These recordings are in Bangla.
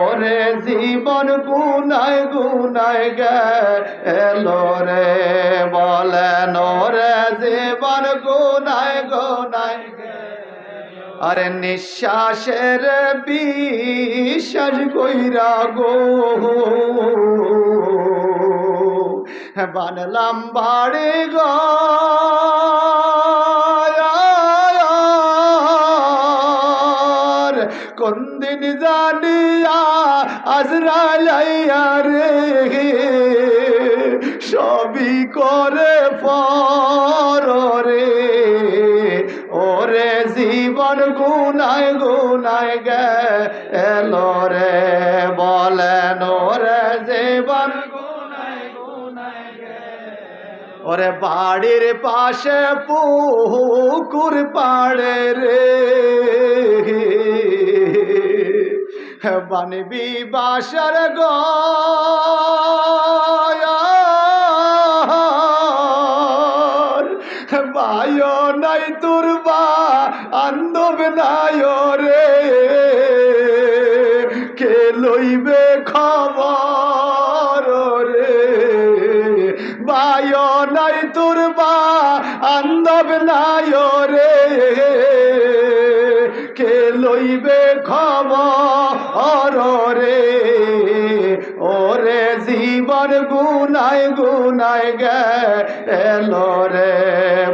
ওরে জীবন গুনায় গুনায় গেল রে বলেন ওরে জীবন গুনায় গুনায় আরে নিঃশ্বাসের বিশ্বাস কইরা গো। বানলাম বাড়ি গো। কোন দিন জানিয়া আজরাইয়া রে সবই করে পর ওরে জীবন গুনায় গুনায় গেল রে, বলেন ওরে জীবন ওরে বাড়ির পাশে পুকুর পাড়ে রে। বানবি বাসার গর বায়ো নাই তোর বা আন্দব নাই রে। কে লইবে খবর রে? বায় নাই তোর বা আন্দব রে। লইবে খবর রে। ওরে জীবন গুনায় গুনায় গেল রে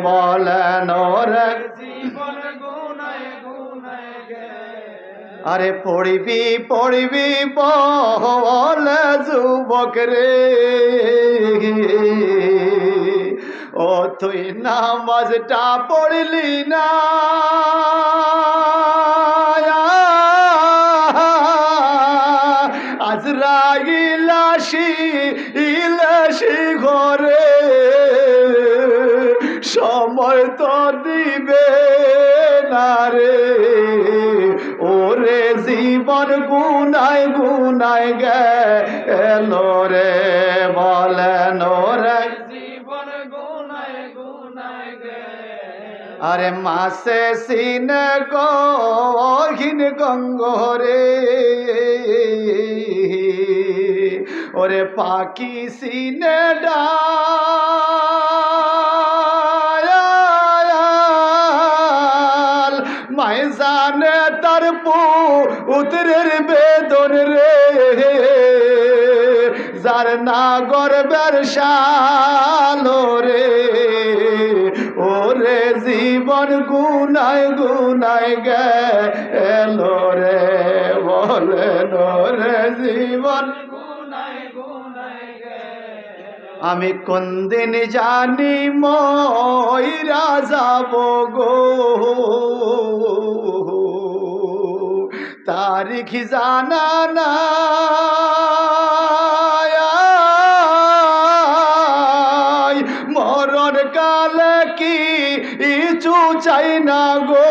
বলেন গুনায় আরে পড়িবি পড়িবি বল যুবক রে। ও তুই নামাজটা পড়লি না। আজরাইলাসি ইলাসি ঘরে। সময় তো দিবে না রে। ওরে জীবন গুনায় গুনায় গেল রে বলেন ওরে জীবন গুনায় গুনায় আরে মাসে সিন গহিন গঙ্গরে। ওরে পাখি সিনে ডাল। মাইজানে তার পু উতরের বেদন রে। যার নাগর ব্যবসালো রে। ওরে জীবন গুনায় গুনায় গেল রে। বলেন রে জীবন আমি কোন দিন জানি ময়রা যাব গো। তারিখ জানা না মরণ কালে কি ইচু চাই না গো।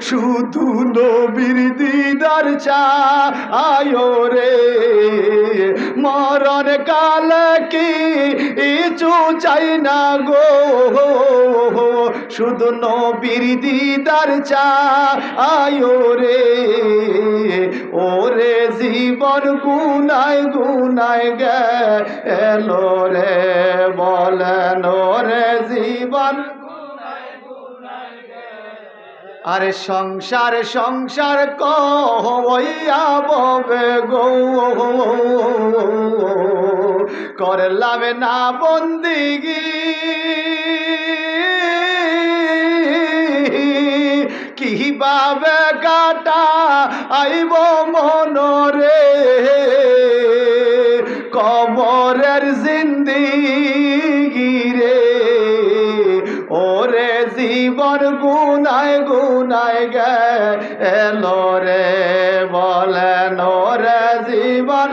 শুধু নবীর দিদার চা আয়ো রে। মরণ কাল কি ইচু চাই না গো। শুধু নবীর দিদার চা আয়ো রে। ওরে জীবন গুনায় গুনায় গেল রে, বলেন রে জীবন আরে সংসার সংসার কইয়া ববে গো। করলাম না বন্দিগি। কীভাবে কাটা আইব মনরে। কবরের জিন্দিগি রে জীবর গুনায় গুনায় গেল রে বলেন রে জীবন